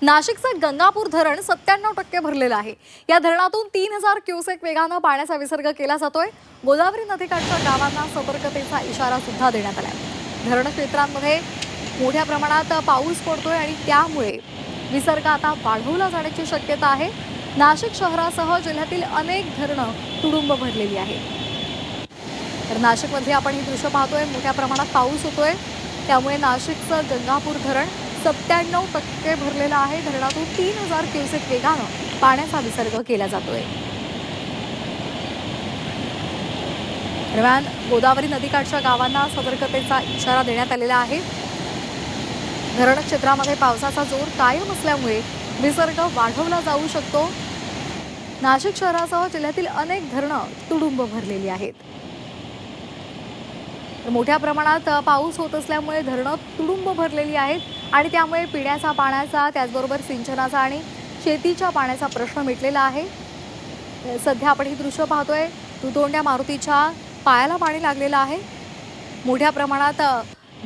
नाशिकचं गंगापूर धरण सत्त्याण्णव टक्के भरलेलं आहे. या धरणातून तीन हजार क्युसेक वेगानं पाण्याचा विसर्ग केला जातोय. गोदावरी नदीकाठच्या गावांना सतर्कतेचा इशारा सुद्धा देण्यात आला आहे धरण क्षेत्रांमध्ये मोठ्या प्रमाणात पाऊस पडतोय आणि त्यामुळे विसर्ग आता वाढवला जाण्याची शक्यता आहे. नाशिक शहरासह जिल्ह्यातील अनेक धरणं तुडुंब भरलेली आहे तर नाशिकमध्ये आपण ही दृश्य पाहतोय. मोठ्या प्रमाणात पाऊस होतोय. त्यामुळे नाशिकचं गंगापूर धरण सत्त्याण्णव टक्के भरलेला आहे. धरणातून तीन हजार क्युसेक वेगानं पाण्याचा विसर्ग केला जातोय. दरम्यान गोदावरी नदीकाठच्या गावांना सतर्कतेचा इशारा देण्यात आलेला आहे. धरण क्षेत्रामध्ये पावसाचा जोर कायम असल्यामुळे विसर्ग वाढवला जाऊ शकतो. नाशिक शहरासह जिल्ह्यातील अनेक धरणं तुडुंब भरलेली आहेत. तर मोठ्या प्रमाणात पाऊस होत असल्यामुळे धरणं तुडुंब भरलेली आहेत आणि त्यामुळे पिण्याचा पाण्याचा त्याचबरोबर सिंचनाचा आणि शेतीच्या पाण्याचा प्रश्न मिटलेला आहे. सध्या आपण ही दृश्य पाहतोय दुतोंड्या मारुतीच्या पायाला पाणी लागलेलं आहे. मोठ्या प्रमाणात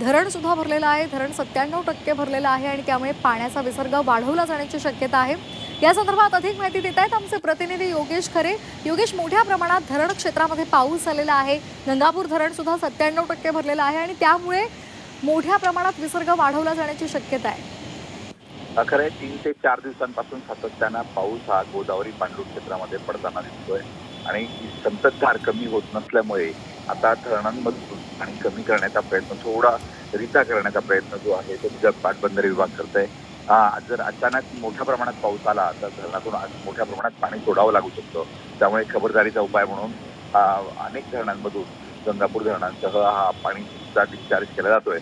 धरणसुद्धा भरलेलं आहे धरण सत्त्याण्णव टक्के भरलेलं आहे आणि त्यामुळे पाण्याचा विसर्ग वाढवला जाण्याची शक्यता आहे. या संदर्भात अधिक माहिती देत आहेत आमचे प्रतिनिधी योगेश खरे. योगेश मोठ्या प्रमाणात धरण क्षेत्रामध्ये पाऊस झालेला आहे. गंगापूर धरण सुद्धा सत्त्याण्णव टक्के भरलेलं आहे आणि त्यामुळे मोठ्या प्रमाणात विसर्ग वाढवला जाण्याची शक्यता आहे. खरं आहे तीन ते चार दिवसांपासून सातत्यानं पाऊस हा गोदावरी पांडू क्षेत्रामध्ये पडताना दिसतोय. आणि संततधार कमी होत नसल्यामुळे आता धरणांमधून आणि कमी करण्याचा प्रयत्न थोडा रिता करण्याचा प्रयत्न जो आहे तो जग पाटबंधारे विभाग करत आहे जर अचानक मोठ्या प्रमाणात पाऊस आला तर धरणातून मोठ्या प्रमाणात पाणी सोडावं लागू शकतं. त्यामुळे खबरदारीचा उपाय म्हणून अनेक धरणांमधून गंगापूर धरणांसह हा पाणीचा डिस्चार्ज केला जातोय.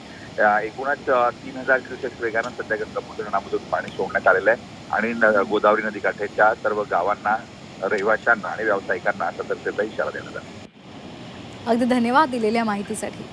एकूणच तीन हजार क्युसेक्स वेगानं सध्या गंगापूर धरणामधून पाणी सोडण्यात आलेलं आहे. आणि गोदावरी नदीकाठेच्या सर्व गावांना रहिवाशांना आणि व्यावसायिकांना सतर्कतेचा इशारा देण्यात आला. अगदी धन्यवाद दिलेल्या माहितीसाठी.